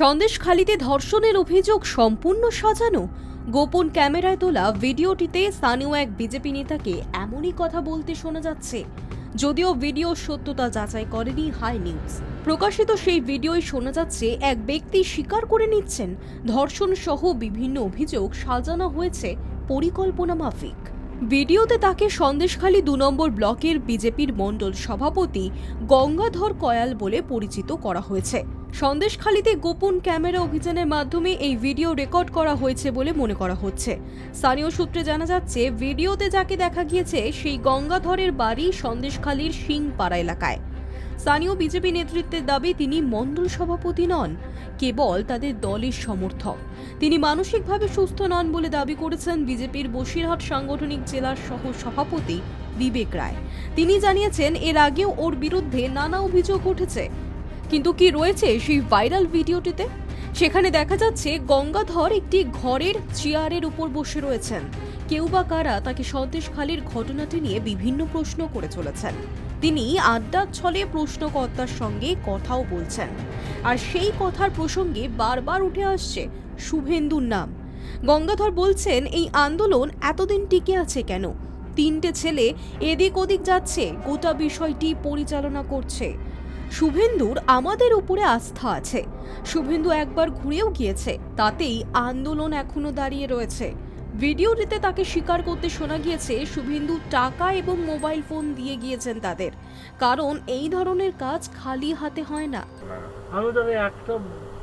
সন্দেশখালিতে ধর্ষণের অভিযোগ সম্পূর্ণ সাজানো। গোপন ক্যামেরায় তোলা ভিডিওটিতে স্থানীয় এক বিজেপি নেতাকে এমনই কথা বলতে শোনা যাচ্ছে। যদিও ভিডিও সত্যতা যাচাই করেনি হাই নিউজ। প্রকাশিত সেই ভিডিওয় শোনা যাচ্ছে, এক ব্যক্তি স্বীকার করে নিচ্ছেন ধর্ষণ সহ বিভিন্ন অভিযোগ সাজানো হয়েছে পরিকল্পনা মাফিক। ভিডিওতে তাকে সন্দেশখালী দু নম্বর ব্লকের বিজেপির মণ্ডল সভাপতি গঙ্গাধর কয়াল বলে পরিচিত করা হয়েছে। সন্দেশখালীতে গোপন ক্যামেরা অভিযানের মাধ্যমে এই ভিডিও রেকর্ড করা হয়েছে বলে মনে করা হচ্ছে। স্থানীয় সূত্রে জানা যাচ্ছে, ভিডিওতে যাকে দেখা গিয়েছে সেই গঙ্গাধরের বাড়ি সন্দেশখালীর সিংপাড়া এলাকায়। স্থানীয় বিজেপি নেতৃত্বের দাবি, তিনি মণ্ডল সভাপতি নন, কেবল তাদের দলের সমর্থক। তিনি মানসিকভাবে সুস্থ নন বলে দাবি করেছেন বিজেপির বসিরহাট সাংগঠনিক জেলার সহ সভাপতি বিবেক রায়। তিনি জানিয়েছেন, এর আগেও ওর বিরুদ্ধে নানা অভিযোগ উঠেছে। কিন্তু কি রয়েছে সেই ভাইরাল ভিডিওটিতে? সেখানে দেখা যাচ্ছে গঙ্গাধর একটি ঘরের চেয়ারের উপর বসে রয়েছেন। কেউ বা কারা তাকে সন্দেশখালীর ঘটনাটি নিয়ে বিভিন্ন প্রশ্ন করে চলেছেন। তিনি আড্ডার ছলে প্রশ্নকর্তার সঙ্গে কথাও বলছেন। আর সেই কথার প্রসঙ্গে বারবার উঠে আসছে শুভেন্দুর নাম। গঙ্গাধর বলছেন, এই আন্দোলন এতদিন টিকে আছে কেন? তিনটে ছেলে এদিক ওদিক যাচ্ছে, গোটা বিষয়টি পরিচালনা করছে। শুভেন্দুর আমাদের উপরে আস্থা আছে। শুভেন্দু একবার ঘুরেও গিয়েছে, তাতেই আন্দোলন এখনও দাঁড়িয়ে রয়েছে। ভিডিওটিতে তাকে স্বীকার করতে শোনা গিয়েছে, শুভেন্দু টাকা এবং মোবাইল ফোন দিয়ে গিয়েছেন তাদের। কারণ এই ধরনের কাজ খালি হাতে হয় না। আমি ধরে একটা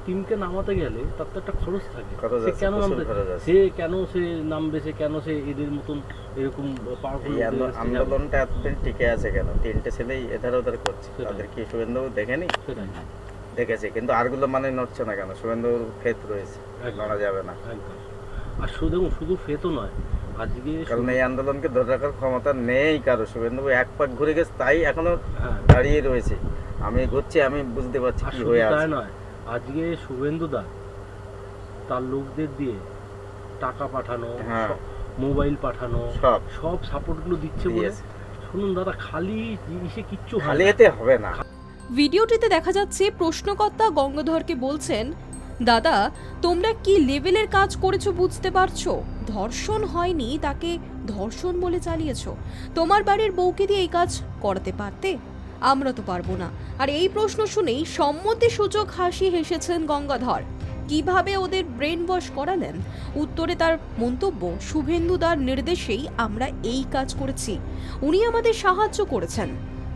টিমকে নামাতে গেলে তার তো একটা খরচ থাকে। সে কেন নামতে সে কেন সে নামবে সে কেন সে এদের মতন এরকম পাওয়ারফুল আন্দোলনটা এতদিন টিকে আছে কেন? তিনটে ছেলেই এধার ওধার করছে। তাদের কি শুভেন্দু দেখেনি? দেখেছে কিন্তু আরগুলো মানে নড়ছে না কেন? শুভেন্দুর ক্ষেত রয়েছে। নড়া যাবে না। আর শুধু শুধু ফেতো নয় আজকে কারণ এই আন্দোলনকে ধরে রাখার ক্ষমতা নেই কারও। শুভেন্দু এক পাক ঘুরে গেছে তাই এখনও হ্যাঁ। দাঁড়িয়ে রয়েছে। আমি ঘুরছি আমি বুঝতে পারছি কি হয়ে আছে। নয় আজকে শুভেন্দু দা তার লোকদের দিয়ে টাকা পাঠানো হ্যাঁ। মোবাইল পাঠানো সব। সব সাপোর্টগুলো দিচ্ছে বলে শুনুন দাদা খালি জিনিসে কিচ্ছু খালি এতে হবে না। ভিডিওটিতে দেখা যাচ্ছে প্রশ্নকর্তা গঙ্গাধরকে বলছেন দাদা তোমরা কি লেভেলের কাজ করেছ বুঝতে পারছ? ধর্ষণ হয়নি তাকে ধর্ষণ বলে চালিয়েছো। তোমার বাড়ির বউকে দিয়ে এই কাজ করাতে পারতে? আমরা তো পারব না। আর এই প্রশ্ন শুনেই সম্মতি সূচক হাসি হেসেছেন গঙ্গাধর। কীভাবে ওদের ব্রেন ওয়াশ করালেন? উত্তরে তার মন্তব্য, শুভেন্দু দার নির্দেশেই আমরা এই কাজ করেছি। উনি আমাদের সাহায্য করেছেন।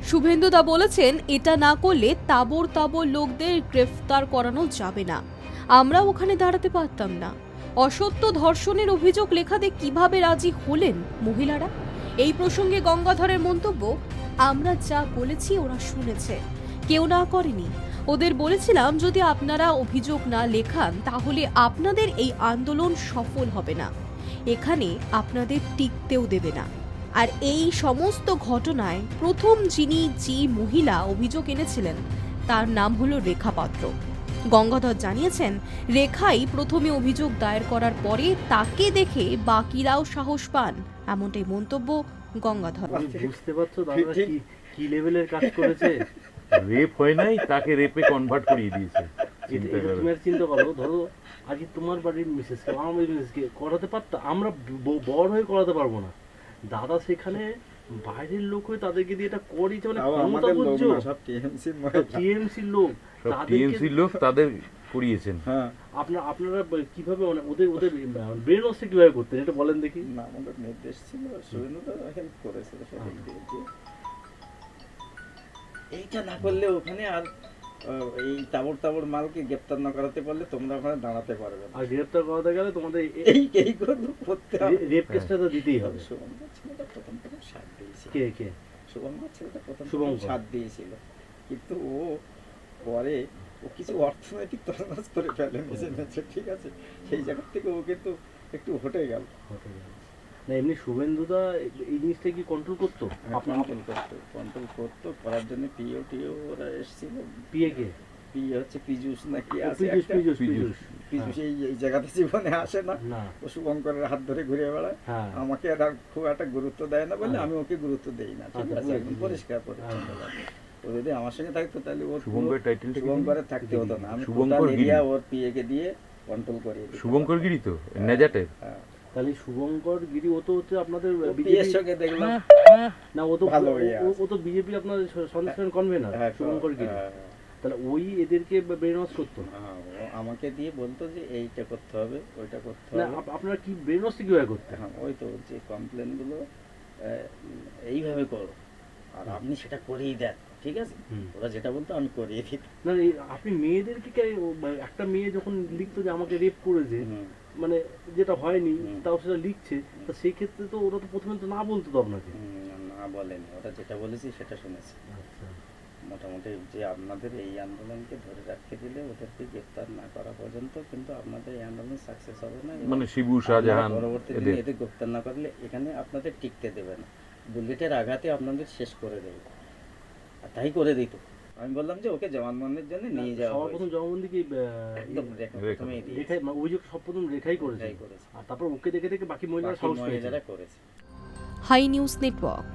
শুভেন্দুদা বলেছেন, এটা না করলে তাবর তাবর লোকদের গ্রেফতার করানো যাবে না। আমরা ওখানে দাঁড়াতে পারতাম না। অসত্য ধর্ষণের অভিযোগ লেখাতে কীভাবে রাজি হলেন মহিলারা? এই প্রসঙ্গে গঙ্গাধরের মন্তব্য আমরা যা বলেছি ওরা শুনেছে। কেউ না করেনি। ওদের বলেছিলাম, যদি আপনারা অভিযোগ না লেখান, তাহলে আপনাদের এই আন্দোলন সফল হবে না। এখানে আপনাদের টিকতেও দেবে না। আর এই সমস্ত ঘটনায় প্রথম যিনি যে মহিলা অভিযোগ এনেছিলেন, তার নাম হলো রেখা পাত্র। গঙ্গাধর জানিয়েছেন, রেখাই প্রথমে অভিযোগ দায়ের করার পরে তাকে দেখে বাকিরাও সাহস পান। এমনটাই মন্তব্য গঙ্গাধর। বুঝতে পারছ দাদা কি কি লেভেলের কাজ করেছে? রেপ হয় নাই তাকে রেপে কনভার্ট করিয়ে দিয়েছে। চিন্তা করো তুমি আর চিন্তা করো ধরো আজকে তোমার বাড়ির মিসেসকে আমার বাড়ির মিসেসকে করাতে পারতো? আমরা বড় হয়ে করাতে পারব না। দাদা সেখানে বাইরের লোক হয়ে তাদেরকে দিয়ে এটা করিয়েছে মানে ক্ষমতা বুঝছ? টিএমসির লোক। তাদেরকে টিএমসির লোক তাদের করিয়েছেন। হ্যাঁ আপনার আপনারা কীভাবে মানে ওদের ওদের ব্রেন ওয়াশটা কীভাবে করতেন এটা বলেন দেখি। না আমাদের নির্দেশ ছিল শুভেন্দু হেল্প করেছিল সেদিক এইটা না করলে ওখানে আর এই তাবর তাবর মালকে গ্রেপ্তার না করাতে পারলে তোমরা ওখানে দাঁড়াতে পারবে আর গ্রেপ্তার করাতে গেলে তোমাদের এই এই করব করতে হবে। রেপ কেসটা তো দিতেই হবে। শুভঙ্কর ছেলেটা প্রথম প্রথম সাথ দিয়েছিল। কে কে? শুভঙ্কর ছেলেটা প্রথম। সাথ দিয়েছিল। কিন্তু ও পরে কিছু অর্থনৈতিক তরনাস করে ফেলে মেসে মেসে ঠিক আছে সেই জায়গা থেকে ও কিন্তু একটু হটে গেল। হতে গেলে। না এমনি শুভেন্দুদা এই জিনিসটা কি কন্ট্রোল করতো? আপনার কন্ট্রোল করতো কন্ট্রোল করতো করার জন্য পিও টিও ওরা এসেছিল। পিএ কে? পি হচ্ছে পিজুস নাকি আছে পিজুস পিজুস পিজুস। এই এই জায়গাতে জীবনে আসে না। ও শুভঙ্করের হাত ধরে ঘুরে বেড়ায়। হ্যাঁ। আমাকে খুব একটা গুরুত্ব দেয় না বলে হ্যাঁ। আমি ওকে গুরুত্ব দেই না ঠিক আচ্ছা, আছে? একদম পরিষ্কার পরিচ্ছন্ন। হ্যাঁ। ও যদি আমার সঙ্গে থাকতো তাহলে ওর শুভঙ্কর? শুভঙ্করের থাকতে হতো না। আমি শুভঙ্কর এরিয়া ওর পিএকে দিয়ে কন্ট্রোল করিয়ে শুভঙ্কর গিরি তো নেজাটের হ্যাঁ। তাহলে শুভঙ্কর গিরি ও তো হচ্ছে আপনাদের ও বিজেপি পিএর সঙ্গে দেখলাম। না ও তো ভালো ও- তো বিজেপি আপনার কনভেনার হ্যাঁ, শুভঙ্কর গিরি। হ্যাঁ, তাহলে ওই এদেরকে ব্রেন ওয়াশ করতো হ্যাঁ, ও আমাকে দিয়ে বলতো যে এইটা করতে হবে ওইটা করতে হবে। আপ- আপনারা কি ব্রেন ওয়াশ কীভাবে করতেন? হ্যাঁ ওই তো যে কমপ্লেনগুলো এইভাবে করো। আর আপনি সেটা করেই দেন। ঠিক আছে? ওরা যেটা বলতো আমি করিয়ে দিতাম। না আপনি মেয়েদেরকে একটা মেয়ে যখন লিখতো যে আমাকে রেপ করেছে মানে যেটা হয়নি তাও সেটা লিখছে তা সেই ক্ষেত্রে তো ওরা তো প্রথমে তো না বলতো তো আপনাকে না বলেনি। ওরা যেটা বলেছি সেটা শুনেছি। আচ্ছা। মোটামুটি যে আপনাদের এই আন্দোলনকে ধরে রাখতে দিলে ওদেরকে গ্রেপ্তার না করা পর্যন্ত কিন্তু আপনাদের এই আন্দোলন সাকসেস হবে না। মানে শিবু শাহজাহান পরবর্তী দিনে এদের। গ্রেপ্তার না করলে এখানে আপনাদের টিকতে দেবে না। বুলেটের আঘাতে আপনাদের শেষ করে দেবে। তাই করে দিত আমি বললাম যে ওকে জবানবন্দির জন্য নিয়ে যাওয়া সবার প্রথম হয়েছে। জবাবন্দি কি একদম। রেখাই অভিযোগ সব প্রথম রেখাই করেছে। আর তারপর ওকে দেখে দেখে বাকি মহিলারা সাহস পেয়েছে করেছে হাই নিউজ নেটওয়ার্ক